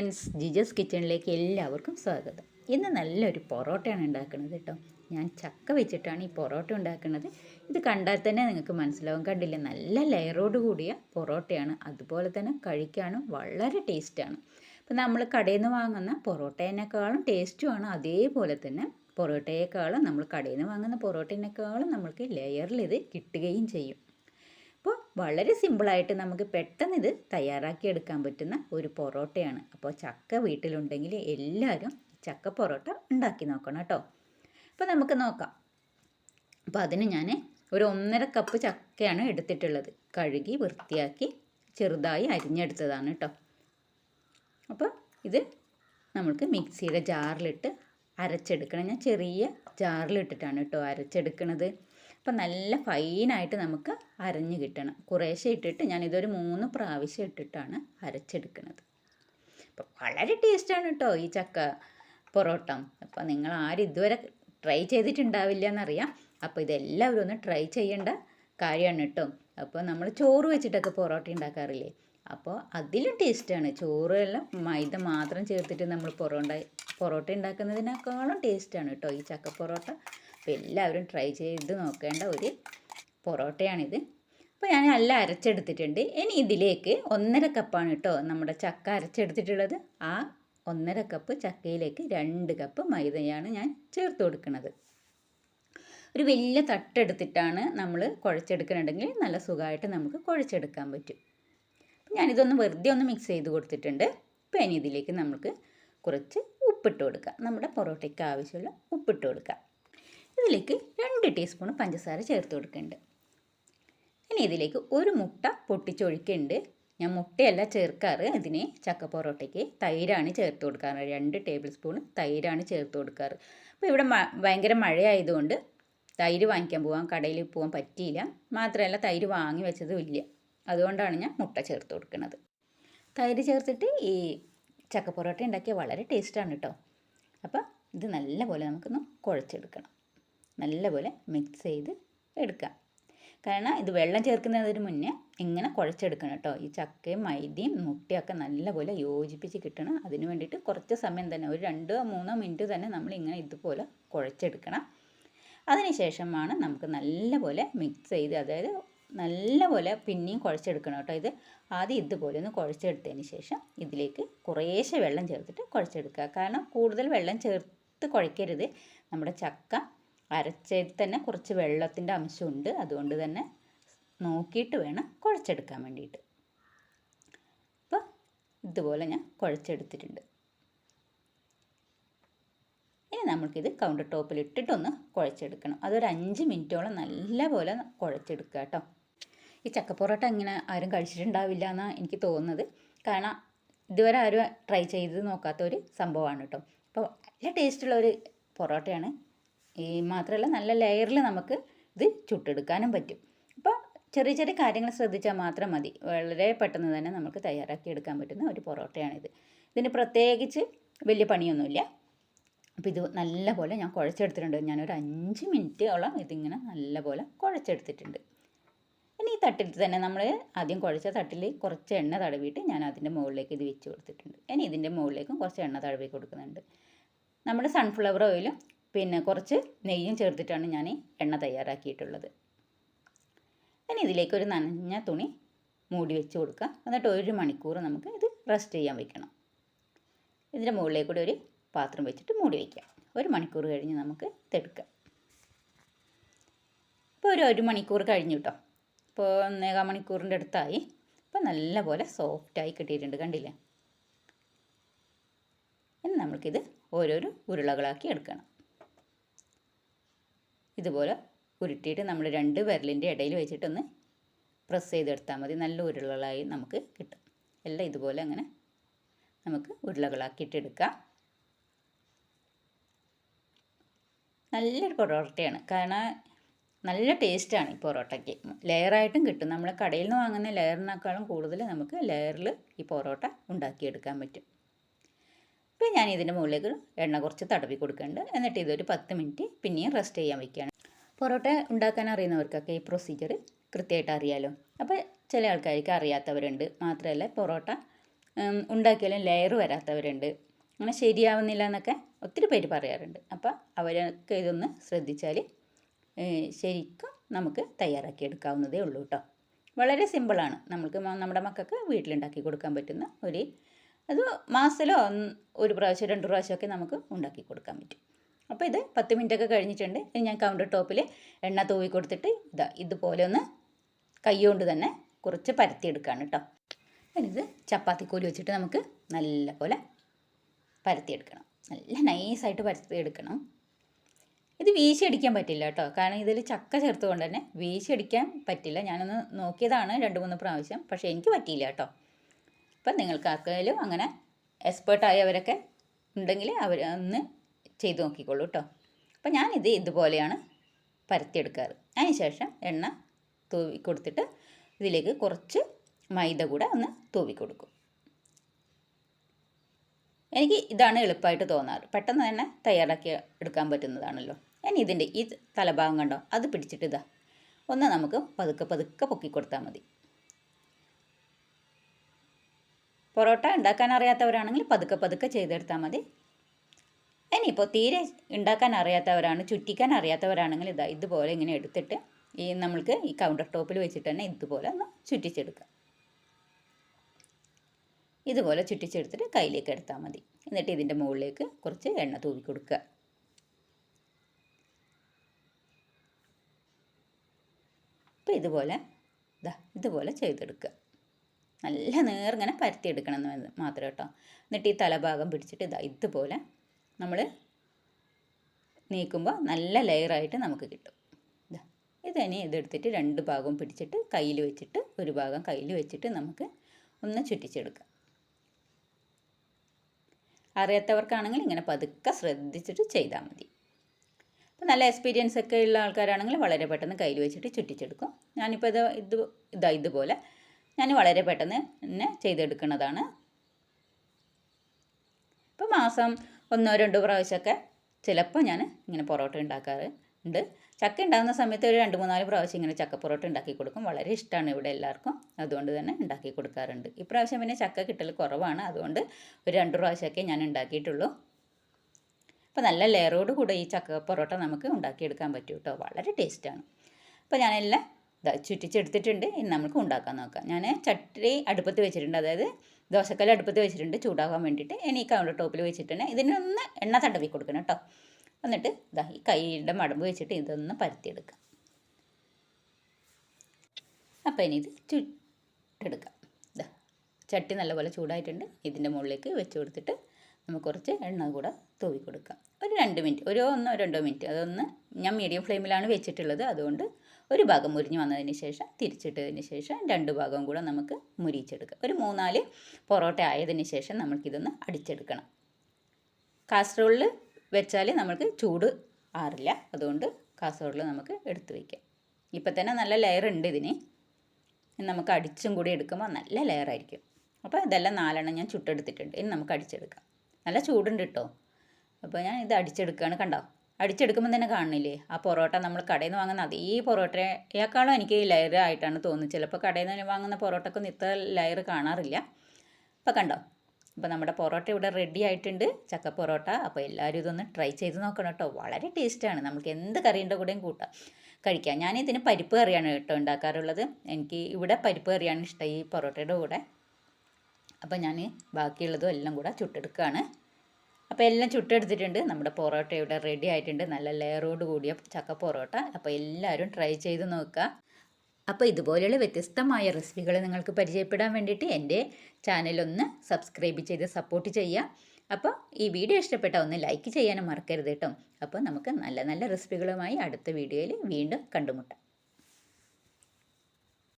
Friends ജിജസ് കിച്ചണിലേക്ക് എല്ലാവർക്കും സ്വാഗതം. ഇന്ന് നല്ലൊരു പൊറോട്ടയാണ് ഉണ്ടാക്കുന്നത് കേട്ടോ. ഞാൻ ചക്ക വെച്ചിട്ടാണ് ഈ പൊറോട്ട ഉണ്ടാക്കുന്നത്. ഇത് കണ്ടാൽ തന്നെ നിങ്ങൾക്ക് മനസ്സിലാവും. കണ്ടില്ലേ? നല്ല ലെയറോട് കൂടിയ പൊറോട്ടയാണ്. അതുപോലെ തന്നെ കഴിക്കാനും വളരെ ടേസ്റ്റാണ്. അപ്പോൾ നമ്മൾ കടയിൽ നിന്ന് വാങ്ങുന്ന പൊറോട്ടേനേക്കാളും ടേസ്റ്റുമാണ്. അതേപോലെ തന്നെ പൊറോട്ടയേക്കാളും നമ്മൾ കടയിൽ നിന്ന് വാങ്ങുന്ന പൊറോട്ടേനേക്കാളും നമ്മൾക്ക് ലെയറിൽ ഇത് കിട്ടുകയും ചെയ്യും. അപ്പോൾ വളരെ സിമ്പിളായിട്ട് നമുക്ക് പെട്ടെന്ന് ഇത് തയ്യാറാക്കി എടുക്കാൻ പറ്റുന്ന ഒരു പൊറോട്ടയാണ്. അപ്പോൾ ചക്ക വീട്ടിലുണ്ടെങ്കിൽ എല്ലാവരും ചക്ക പൊറോട്ട ഉണ്ടാക്കി നോക്കണം കേട്ടോ. അപ്പോൾ നമുക്ക് നോക്കാം. അപ്പോൾ അതിന് ഞാൻ ഒരു ഒന്നര കപ്പ് ചക്കയാണ് എടുത്തിട്ടുള്ളത്. കഴുകി വൃത്തിയാക്കി ചെറുതായി അരിഞ്ഞെടുത്തതാണ് കേട്ടോ. അപ്പോൾ ഇത് നമ്മൾക്ക് മിക്സിയുടെ ജാറിലിട്ട് അരച്ചെടുക്കണം. ഞാൻ ചെറിയ ജാറിലിട്ടിട്ടാണ് കേട്ടോ അരച്ചെടുക്കണത്. അപ്പം നല്ല ഫൈനായിട്ട് നമുക്ക് അരഞ്ഞ് കിട്ടണം. കുറേശ്ശെ ഇട്ടിട്ട് ഞാനിതൊരു മൂന്ന് പ്രാവശ്യം ഇട്ടിട്ടാണ് അരച്ചെടുക്കുന്നത് അപ്പം വളരെ ടേസ്റ്റാണ് കേട്ടോ ഈ ചക്ക പൊറോട്ട. അപ്പം നിങ്ങൾ ആരും ഇതുവരെ ട്രൈ ചെയ്തിട്ടുണ്ടാവില്ല എന്നറിയാം അപ്പോൾ ഇതെല്ലാവരും ഒന്ന് ട്രൈ ചെയ്യേണ്ട കാര്യമാണ് കേട്ടോ അപ്പോൾ നമ്മൾ ചോറ് വെച്ചിട്ടൊക്കെ പൊറോട്ട ഉണ്ടാക്കാറില്ലേ? അപ്പോൾ അതിലും ടേസ്റ്റാണ്. ചോറെല്ലാം മൈദ മാത്രം ചേർത്തിട്ട് നമ്മൾ പൊറോട്ട പൊറോട്ട ഉണ്ടാക്കുന്നതിനേക്കാളും ടേസ്റ്റാണ് കേട്ടോ ഈ ചക്ക പൊറോട്ട. അപ്പോൾ എല്ലാവരും ട്രൈ ചെയ്ത് നോക്കേണ്ട ഒരു പൊറോട്ടയാണിത്. അപ്പോൾ ഞാൻ നല്ല അരച്ചെടുത്തിട്ടുണ്ട്. ഇനി ഇതിലേക്ക് ഒന്നര കപ്പാണ് കേട്ടോ നമ്മുടെ ചക്ക അരച്ചെടുത്തിട്ടുള്ളത്. ആ ഒന്നര കപ്പ് ചക്കയിലേക്ക് രണ്ട് കപ്പ് മൈദയാണ് ഞാൻ ചേർത്ത് കൊടുക്കുന്നത്. ഒരു വലിയ തട്ടെടുത്തിട്ടാണ് നമ്മൾ കുഴച്ചെടുക്കുന്നുണ്ടെങ്കിൽ നല്ല സുഖമായിട്ട് നമുക്ക് കുഴച്ചെടുക്കാൻ പറ്റും. ഞാനിതൊന്ന് വെറുതെ ഒന്ന് മിക്സ് ചെയ്ത് കൊടുത്തിട്ടുണ്ട്. ഇപ്പം ഇനി ഇതിലേക്ക് നമുക്ക് കുറച്ച് ഉപ്പിട്ട് കൊടുക്കാം. നമ്മുടെ പൊറോട്ടയ്ക്ക് ആവശ്യമുള്ള ഉപ്പിട്ട് കൊടുക്കാം. ഇതിലേക്ക് രണ്ട് ടീസ്പൂൺ പഞ്ചസാര ചേർത്ത് കൊടുക്കുന്നുണ്ട് ഇനി ഇതിലേക്ക് ഒരു മുട്ട പൊട്ടിച്ചൊഴിക്കുന്നുണ്ട് ഞാൻ മുട്ടയല്ല ചേർക്കാറ്. ഇതിന് ചക്ക പൊറോട്ടയ്ക്ക് തൈരാണ് ചേർത്ത് കൊടുക്കാറ്. രണ്ട് ടേബിൾ സ്പൂൺ തൈരാണ് ചേർത്ത് കൊടുക്കാറ്. അപ്പോൾ ഇവിടെ ഭയങ്കര മഴയായതുകൊണ്ട് തൈര് വാങ്ങിക്കാൻ പോകാൻ കടയിൽ പോകാൻ പറ്റിയില്ല. മാത്രമല്ല തൈര് വാങ്ങി വെച്ചതും ഇല്ല. അതുകൊണ്ടാണ് ഞാൻ മുട്ട ചേർത്ത് കൊടുക്കുന്നത് തൈര് ചേർത്തിട്ട് ഈ ചക്ക പൊറോട്ട ഉണ്ടാക്കിയ വളരെ ടേസ്റ്റാണ് കേട്ടോ. അപ്പോൾ ഇത് നല്ലപോലെ നമുക്കൊന്ന് കുഴച്ചെടുക്കണം. നല്ലപോലെ മിക്സ് ചെയ്ത് എടുക്കുക. കാരണം ഇത് വെള്ളം ചേർക്കുന്നതിന് മുന്നേ ഇങ്ങനെ കുഴച്ചെടുക്കണം കേട്ടോ. ഈ ചക്കയും മൈദയും മുട്ടയൊക്കെ നല്ലപോലെ യോജിപ്പിച്ച് കിട്ടണം. അതിന് വേണ്ടിയിട്ട് കുറച്ച് സമയം തന്നെ ഒരു രണ്ടോ മൂന്നോ മിനിറ്റ് തന്നെ നമ്മൾ ഇങ്ങനെ ഇതുപോലെ കുഴച്ചെടുക്കണം. അതിനുശേഷമാണ് നമുക്ക് നല്ലപോലെ മിക്സ് ചെയ്ത് അതായത് നല്ലപോലെ പിന്നെയും കുഴച്ചെടുക്കണം കേട്ടോ. ഇത് ആദ്യം ഇതുപോലെ ഒന്ന് കുഴച്ചെടുത്തതിന് ശേഷം ഇതിലേക്ക് കുറേശ്ശെ വെള്ളം ചേർത്തിട്ട് കുഴച്ചെടുക്കുക. കാരണം കൂടുതൽ വെള്ളം ചേർത്ത് കുഴക്കരുത് നമ്മുടെ ചക്ക അരച്ചതിൽ തന്നെ കുറച്ച് വെള്ളത്തിന്റെ അംശമുണ്ട്. അതുകൊണ്ട് തന്നെ നോക്കിയിട്ട് വേണം കുഴച്ചെടുക്കാൻ വേണ്ടിയിട്ട്. അപ്പോൾ ഇതുപോലെ ഞാൻ കുഴച്ചെടുത്തിട്ടുണ്ട്. ഇനി നമുക്കിത് കൗണ്ടർ ടോപ്പിൽ ഇട്ടിട്ടൊന്ന് കുഴച്ചെടുക്കണം. അതൊരു അഞ്ച് മിനിറ്റോളം നല്ലപോലെ കുഴച്ചെടുക്കുക കേട്ടോ. ഈ ചക്കപ്പൊറോട്ട ഇങ്ങനെ ആരും കഴിച്ചിട്ടുണ്ടാവില്ല എന്നാണ് എനിക്ക് തോന്നുന്നത്. കാരണം ഇതുവരെ ആരും ട്രൈ ചെയ്ത് നോക്കാത്ത ഒരു സംഭവമാണ് കേട്ടോ. അപ്പോൾ നല്ല ടേസ്റ്റുള്ള ഒരു പൊറോട്ടയാണ്. ഈ മാത്രമല്ല നല്ല ലെയറിൽ നമുക്ക് ഇത് ചുട്ടെടുക്കാനും പറ്റും. അപ്പോൾ ചെറിയ ചെറിയ കാര്യങ്ങൾ ശ്രദ്ധിച്ചാൽ മാത്രം മതി. വളരെ പെട്ടെന്ന് തന്നെ നമുക്ക് തയ്യാറാക്കി എടുക്കാൻ പറ്റുന്ന ഒരു പൊറോട്ടയാണിത്. ഇതിന് പ്രത്യേകിച്ച് വലിയ പണിയൊന്നുമില്ല. അപ്പോൾ ഇത് നല്ലപോലെ ഞാൻ കുഴച്ചെടുത്തിട്ടുണ്ട്. ഞാനൊരു അഞ്ച് മിനിറ്റോളം ഇതിങ്ങനെ നല്ലപോലെ കുഴച്ചെടുത്തിട്ടുണ്ട്. ഇനി ഈ തട്ടിൽ തന്നെ നമ്മൾ ആദ്യം കുഴച്ച തട്ടിൽ കുറച്ച് എണ്ണ തടവിയിട്ട് ഞാൻ അതിന്റെ മുകളിലേക്ക് ഇത് വെച്ച് കൊടുത്തിട്ടുണ്ട്. ഇനി ഇതിന്റെ മുകളിലേക്കും കുറച്ച് എണ്ണ തടവി കൊടുക്കുന്നുണ്ട്. നമ്മുടെ സൺഫ്ലവർ ഓയിലും പിന്നെ കുറച്ച് നെയ്യും ചേർത്തിട്ടാണ് ഞാൻ എണ്ണ തയ്യാറാക്കിയിട്ടുള്ളത്. ഇനി ഇതിലേക്ക് ഒരു നനഞ്ഞ തുണി മൂടി വെച്ച് കൊടുക്കുക. എന്നിട്ട് ഒരു മണിക്കൂർ നമുക്ക് ഇത് റെസ്റ്റ് ചെയ്യാൻ വെക്കണം. ഇതിന്റെ മുകളിലേക്ക് കൂടി ഒരു പാത്രം വെച്ചിട്ട് മൂടി വയ്ക്കാം ഒരു മണിക്കൂർ കഴിഞ്ഞ് നമുക്ക് ഇതെടുക്കാം ഇപ്പോൾ ഒരു ഒരു മണിക്കൂർ കഴിഞ്ഞു കേട്ടോ ഇപ്പോൾ ഒന്നേകാൽ മണിക്കൂറിന്റെ അടുത്തായി. ഇപ്പോൾ നല്ലപോലെ സോഫ്റ്റായി കിട്ടിയിട്ടുണ്ട് കണ്ടില്ലേ? ഇനി നമുക്കിത് ഓരോരോ ഉരുളകളാക്കി എടുക്കണം. ഇതുപോലെ ഉരുട്ടിയിട്ട് നമ്മൾ രണ്ട് വിരലിന്റെ ഇടയിൽ വെച്ചിട്ടൊന്ന് പ്രസ് ചെയ്തെടുത്താൽ മതി. നല്ല ഉരുളകളായി നമുക്ക് കിട്ടും. എല്ലാം ഇതുപോലെ അങ്ങനെ നമുക്ക് ഉരുളകളാക്കിയിട്ടെടുക്കാം നല്ലൊരു പൊറോട്ടയാണ്. കാരണം നല്ല ടേസ്റ്റാണ് ഈ പൊറോട്ടയ്ക്ക്. ലെയറായിട്ടും കിട്ടും. നമ്മൾ കടയിൽ നിന്ന് വാങ്ങുന്ന ലെയറിനേക്കാളും കൂടുതൽ നമുക്ക് ലെയറിൽ ഈ പൊറോട്ട ഉണ്ടാക്കിയെടുക്കാൻ പറ്റും. ഇപ്പോൾ ഞാൻ ഇതിന്റെ മുകളിലേക്ക് എണ്ണ കുറച്ച് തടവി കൊടുക്കുന്നുണ്ട്. എന്നിട്ട് ഇതൊരു പത്ത് മിനിറ്റ് പിന്നെയും റെസ്റ്റ് ചെയ്യാൻ വയ്ക്കുകയാണ് പൊറോട്ട ഉണ്ടാക്കാൻ അറിയുന്നവർക്കൊക്കെ ഈ പ്രൊസീജിയർ കൃത്യമായിട്ട് അറിയാലോ. അപ്പോൾ ചില ആൾക്കാർക്ക് അറിയാത്തവരുണ്ട്. മാത്രമല്ല പൊറോട്ട ഉണ്ടാക്കിയാലും ലെയർ വരാത്തവരുണ്ട്. അങ്ങനെ ശരിയാവുന്നില്ല എന്നൊക്കെ ഒത്തിരി പേര് പറയാറുണ്ട്. അപ്പോൾ അവരൊക്കെ ഇതൊന്ന് ശ്രദ്ധിച്ചാൽ ശരിക്കും നമുക്ക് തയ്യാറാക്കി എടുക്കാവുന്നതേ ഉള്ളൂ കേട്ടോ വളരെ സിമ്പിളാണ് നമുക്ക് നമ്മുടെ മക്കൾക്ക് വീട്ടിലുണ്ടാക്കി കൊടുക്കാൻ പറ്റുന്ന ഒരു അത് മാസത്തിലോ ഒരു പ്രാവശ്യം രണ്ട് പ്രാവശ്യമൊക്കെ നമുക്ക് ഉണ്ടാക്കി കൊടുക്കാൻ പറ്റും. അപ്പോൾ ഇത് പത്ത് മിനിറ്റ് ഒക്കെ കഴിഞ്ഞിട്ടുണ്ട്. ഇനി ഞാൻ കൗണ്ടർ ടോപ്പിൽ എണ്ണ തൂവി കൊടുത്തിട്ട് ഇതാ ഇതുപോലെ ഒന്ന് കൈകൊണ്ട് തന്നെ കുറച്ച് പരത്തിയെടുക്കുകയാണ് കേട്ടോ ഇത് കൂലി വെച്ചിട്ട് നമുക്ക് നല്ല പോലെ പരത്തിയെടുക്കണം നല്ല നൈസായിട്ട് പരത്തിയെടുക്കണം ഇത് വീശി അടിക്കാൻ പറ്റില്ല കേട്ടോ കാരണം ഇതിൽ ചക്ക ചേർത്തുകൊണ്ട് തന്നെ വീശി അടിക്കാൻ പറ്റില്ല. ഞാനൊന്ന് നോക്കിയതാണ് രണ്ട് മൂന്ന് പ്രാവശ്യം. പക്ഷേ എനിക്ക് പറ്റിയില്ല കേട്ടോ അപ്പം നിങ്ങൾക്ക് ആർക്കെങ്കിലും അങ്ങനെ എക്സ്പേർട്ടായവരൊക്കെ ഉണ്ടെങ്കിൽ അവർ ഒന്ന് ചെയ്ത് നോക്കിക്കോളൂ കേട്ടോ അപ്പം ഞാനിത് ഇതുപോലെയാണ് പരത്തിയെടുക്കാറ്. അതിന് ശേഷം എണ്ണ തൂവി കൊടുത്തിട്ട് ഇതിലേക്ക് കുറച്ച് മൈദ കൂടെ ഒന്ന് തൂവി കൊടുക്കും. എനിക്ക് ഇതാണ് എളുപ്പമായിട്ട് തോന്നാറ്. പെട്ടെന്ന് തന്നെ തയ്യാറാക്കി എടുക്കാൻ പറ്റുന്നതാണല്ലോ. ഇനി ഇതിന്റെ ഈ തലഭാഗം കണ്ടോ? അത് പിടിച്ചിട്ട് ഇതാ. ഒന്ന് നമുക്ക് പതുക്കെ പതുക്കെ പൊക്കി കൊടുത്താൽ മതി. പൊറോട്ട ഉണ്ടാക്കാൻ അറിയാത്തവരാണെങ്കിൽ പതുക്കെ പതുക്കെ ചെയ്തെടുത്താൽ മതി. ഇനിയിപ്പോൾ തീരെ ഉണ്ടാക്കാൻ അറിയാത്തവരാണ് ചുറ്റിക്കാൻ അറിയാത്തവരാണെങ്കിൽ ഇതാ ഇതുപോലെ ഇങ്ങനെ എടുത്തിട്ട് ഈ നമ്മൾക്ക് ഈ കൗണ്ടർ ടോപ്പിൽ വെച്ചിട്ട് തന്നെ ഇതുപോലെ ഒന്ന് ചുറ്റിച്ചെടുക്കുക ഇതുപോലെ ചുറ്റിച്ചെടുത്തിട്ട് കയ്യിലേക്ക് എടുത്താൽ മതി. എന്നിട്ട് ഇതിന്റെ മുകളിലേക്ക് കുറച്ച് എണ്ണ തൂവി കൊടുക്കുക. അപ്പോൾ ഇതുപോലെ ഇതാ ഇതുപോലെ ചെയ്തെടുക്കുക. നല്ല നേർങ്ങനെ പരത്തിയെടുക്കണം എന്ന് മാത്രം കേട്ടോ. എന്നിട്ട് ഈ തലഭാഗം പിടിച്ചിട്ട് ഇതാ ഇതുപോലെ നമ്മൾ നീക്കുമ്പോൾ നല്ല ലെയറായിട്ട് നമുക്ക് കിട്ടും. ഇതാ ഇതിനി ഇതെടുത്തിട്ട് രണ്ട് ഭാഗവും പിടിച്ചിട്ട് കയ്യിൽ വെച്ചിട്ട് ഒരു ഭാഗം കയ്യിൽ വെച്ചിട്ട് നമുക്ക് ഒന്ന് ചുറ്റിച്ചെടുക്കാം. അറിയാത്തവർക്കാണെങ്കിൽ ഇങ്ങനെ പതുക്കെ ശ്രദ്ധിച്ചിട്ട് ചെയ്താൽ മതി. അപ്പോൾ നല്ല എക്സ്പീരിയൻസ് ഒക്കെ ഉള്ള ആൾക്കാരാണെങ്കിൽ വളരെ പെട്ടെന്ന് കയ്യിൽ വെച്ചിട്ട് ചുറ്റിച്ചെടുക്കും. ഞാനിപ്പോൾ ഇത് ഇത് ഇതാ ഇതുപോലെ ഞാൻ വളരെ പെട്ടെന്ന് തന്നെ ചെയ്തെടുക്കുന്നതാണ്. ഇപ്പോൾ മാസം ഒന്നോ രണ്ടോ പ്രാവശ്യമൊക്കെ ചിലപ്പോൾ ഞാൻ ഇങ്ങനെ പൊറോട്ട ഉണ്ടാക്കാറ് ഉണ്ട്. ചക്ക ഉണ്ടാകുന്ന സമയത്ത് ഒരു രണ്ട് മൂന്നാൽ പ്രാവശ്യം ഇങ്ങനെ ചക്ക പൊറോട്ട ഉണ്ടാക്കി കൊടുക്കും. വളരെ ഇഷ്ടമാണ് ഇവിടെ എല്ലാവർക്കും. അതുകൊണ്ട് തന്നെ ഉണ്ടാക്കി കൊടുക്കാറുണ്ട്. ഇപ്രാവശ്യം പിന്നെ ചക്ക കിട്ടൽ കുറവാണ്. അതുകൊണ്ട് ഒരു രണ്ട് പ്രാവശ്യമൊക്കെ ഞാൻ ഉണ്ടാക്കിയിട്ടുള്ളൂ. അപ്പോൾ നല്ല ലെയറോട് കൂടെ ഈ ചക്ക പൊറോട്ട നമുക്ക് ഉണ്ടാക്കിയെടുക്കാൻ പറ്റും കേട്ടോ. വളരെ ടേസ്റ്റാണ്. അപ്പോൾ ഞാനെല്ലാം ചുറ്റിച്ചെടുത്തിട്ടുണ്ട്. ഇനി നമുക്ക് ഉണ്ടാക്കാൻ നോക്കാം. ഞാൻ ചട്ടി അടുപ്പത്ത് വെച്ചിട്ടുണ്ട്. അതായത് ദോശക്കല്ല് അടുപ്പത്ത് വെച്ചിട്ടുണ്ട്. ചൂടാകാൻ വേണ്ടിയിട്ട്. ഇനി കൗണ്ടർ ടോപ്പിൽ വെച്ചിട്ടുണ്ട്. ഇതിനൊന്ന് എണ്ണ തടവി കൊടുക്കണം കേട്ടോ. എന്നിട്ട് ഇതാ ഈ കൈയുടെ മടമ്പ് വെച്ചിട്ട് ഇതൊന്ന് പരത്തിയെടുക്കാം. അപ്പോൾ ഇനി ഇത് ചുട്ടെടുക്കാം. ഇതാ ചട്ടി നല്ലപോലെ ചൂടായിട്ടുണ്ട്. ഇതിന്റെ മുകളിലേക്ക് വെച്ച് കൊടുത്തിട്ട് നമുക്ക് കുറച്ച് എണ്ണ കൂടെ തൂവി കൊടുക്കാം. ഒരു രണ്ട് മിനിറ്റ്. ഒരു ഒന്നോ രണ്ടോ മിനിറ്റ്. അതൊന്ന് ഞാൻ മീഡിയം ഫ്ലെയിമിലാണ് വെച്ചിട്ടുള്ളത്. അതുകൊണ്ട് ഒരു ഭാഗം മുരിഞ്ഞ് വന്നതിന് ശേഷം തിരിച്ചിട്ടതിന് ശേഷം രണ്ട് ഭാഗം കൂടെ നമുക്ക് മുരിച്ചെടുക്കാം ഒരു മൂന്നാൽ പൊറോട്ട ആയതിന് ശേഷം നമുക്കിതൊന്ന് അടിച്ചെടുക്കണം. കാസറോളിൽ വെച്ചാൽ നമുക്ക് ചൂട് ആറില്ല. അതുകൊണ്ട് കാസറോളിൽ നമുക്ക് എടുത്തു വയ്ക്കാം ഇപ്പം തന്നെ നല്ല ലെയർ ഉണ്ട് ഇതിന്. നമുക്ക് അടിച്ചും കൂടി എടുക്കുമ്പോൾ നല്ല ലെയർ ആയിരിക്കും. അപ്പോൾ ഇതെല്ലാം നാലെണ്ണം ഞാൻ ചുട്ടെടുത്തിട്ടുണ്ട്. ഇനി നമുക്ക് അടിച്ചെടുക്കാം. നല്ല ചൂടുണ്ട് കേട്ടോ അപ്പോൾ ഞാൻ ഇത് അടിച്ചെടുക്കുകയാണ് കണ്ടോ? അടിച്ചെടുക്കുമ്പോൾ തന്നെ കാണുന്നില്ലേ? ആ പൊറോട്ട നമ്മൾ കടയിൽ നിന്ന് വാങ്ങുന്ന അതേ പൊറോട്ടയേക്കാളും എനിക്ക് ലെയർ ആയിട്ടാണ് തോന്നുന്നത്. ചിലപ്പോൾ കടയിൽ നിന്ന് വാങ്ങുന്ന പൊറോട്ടക്കൊന്നും ഇത്ര ലെയർ കാണാറില്ല. അപ്പോൾ കണ്ടോ? അപ്പോൾ നമ്മുടെ പൊറോട്ട ഇവിടെ റെഡി ആയിട്ടുണ്ട്. ചക്ക പൊറോട്ട. അപ്പോൾ എല്ലാവരും ഇതൊന്ന് ട്രൈ ചെയ്ത് നോക്കണം കേട്ടോ വളരെ ടേസ്റ്റാണ് നമുക്ക് എന്ത് കറീന്റെ കൂടെയും കൂട്ടാം. കഴിക്കാം. ഞാൻ ഇതിന് പരിപ്പ് കറിയാണ് കേട്ടോ ഉണ്ടാക്കാറുള്ളത്. എനിക്ക് ഇവിടെ പരിപ്പ് കറിയാണ് ഇഷ്ടം ഈ പൊറോട്ടയുടെ കൂടെ. അപ്പോൾ ഞാൻ ബാക്കിയുള്ളതും എല്ലാം കൂടെ ചുട്ടെടുക്കുകയാണ് അപ്പോൾ എല്ലാം ചുട്ടെടുത്തിട്ടുണ്ട്. നമ്മുടെ പൊറോട്ട ഇവിടെ റെഡി ആയിട്ടുണ്ട്. നല്ല ലെയറോട് കൂടിയ ചക്ക പൊറോട്ട. അപ്പോൾ എല്ലാവരും ട്രൈ ചെയ്ത് നോക്കുക. അപ്പോൾ ഇതുപോലെയുള്ള വ്യത്യസ്തമായ റെസിപ്പികൾ നിങ്ങൾക്ക് പരിചയപ്പെടാൻ വേണ്ടിയിട്ട് എന്റെ ചാനലൊന്ന് സബ്സ്ക്രൈബ് ചെയ്ത് സപ്പോർട്ട് ചെയ്യുക. അപ്പോൾ ഈ വീഡിയോ ഇഷ്ടപ്പെട്ട ഒന്ന് ലൈക്ക് ചെയ്യാനും മറക്കരുത് കേട്ടോ. അപ്പോൾ നമുക്ക് നല്ല നല്ല റെസിപ്പികളുമായി അടുത്ത വീഡിയോയിൽ വീണ്ടും കണ്ടുമുട്ടാം.